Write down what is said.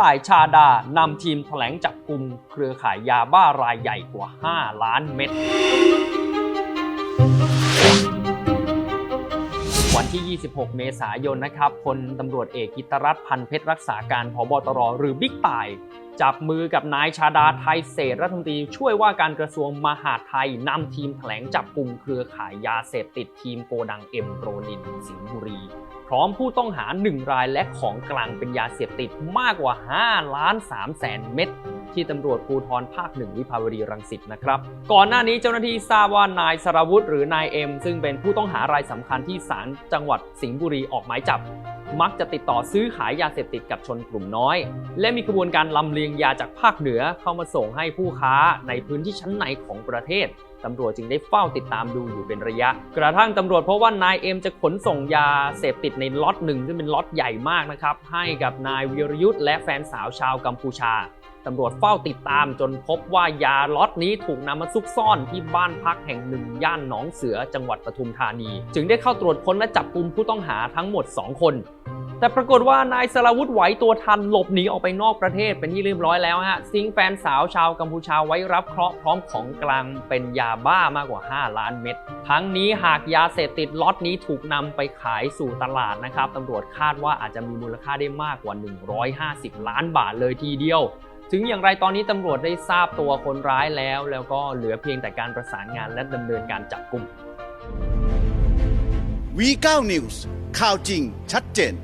ต่ายชาดานำทีมแถลงจับกลุ่มเครือข่ายยาบ้ารายใหญ่กว่า 5 ล้านเม็ด ที่ 26 เมษายนนะครับพลตำรวจเอกกิตรัตน์พันเพชรรักษาการพบตรหรือบิ๊กต่าย จับมือกับนายชาดาไทยเศษรัฐมนตรีช่วยว่าการกระทรวงมหาดไทยนำทีมแถลงจับกลุ่มเครือข่ายยาเสพติดทีมโกดังเอ็มโรนินสิงห์บุรี พร้อมผู้ต้องหา 1 รายและของกลางเป็นยาเสพติดมากกว่า 5 ล้าน3แสนเม็ด ที่ตำรวจภูธรภาคหนึ่งวิภาวดีรังสิตนะครับ ก่อนหน้านี้เจ้าหน้าที่ทราบว่านายสรวุฒิหรือนายเอ็มซึ่งเป็นผู้ต้องหารายสำคัญที่ศาลจังหวัดสิงห์บุรีออกหมายจับ มักจะติดต่อซื้อขายยาเสพติดกับชนกลุ่มน้อย และมีกระบวนการลำเลียงยาจากภาคเหนือเข้ามาส่งให้ผู้ค้าในพื้นที่ชั้นในของประเทศตำรวจจึงได้เฝ้าติดตามดูอยู่เป็นระยะ กระทั่งตำรวจเพราะว่านายเอ็มจะขนส่งยาเสพติดในล็อตหนึ่งซึ่งเป็นล็อตใหญ่มากนะครับ ให้กับนายวีรยุทธ์และแฟนสาวชาวกัมพูชา ตำรวจเฝ้าติดตามจนพบว่ายาล็อตนี้ถูกนำมาซุกซ่อนที่บ้านพักแห่งหนึ่งย่านหนองเสือจังหวัดปทุมธานี จึงได้เข้าตรวจค้นและจับกลุ่มผู้ต้องหาทั้งหมด 2 คน แต่ปรากฏว่านายสรวุฒิไหวตัวทันหลบหนีออกไปนอกประเทศเป็นที่เรียบร้อยแล้วฮะซิงแฟนสาวชาวกัมพูชาไว้รับเคราะห์พร้อมของกลางเป็นยาบ้ามากกว่า 5 ล้านเม็ดทั้งนี้หากยาเสพติดล็อตนี้ถูกนำไปขายสู่ตลาดนะครับตำรวจคาดว่าอาจจะมีมูลค่าได้มากกว่า 150 ล้านบาทเลยทีเดียว ถึงอย่างไรตอนนี้ตำรวจได้ทราบตัวคนร้ายแล้ว แล้วก็เหลือเพียงแต่การประสานงานและดำเนินการจับกลุ่ม V9 News ข่าวจริงชัดเจน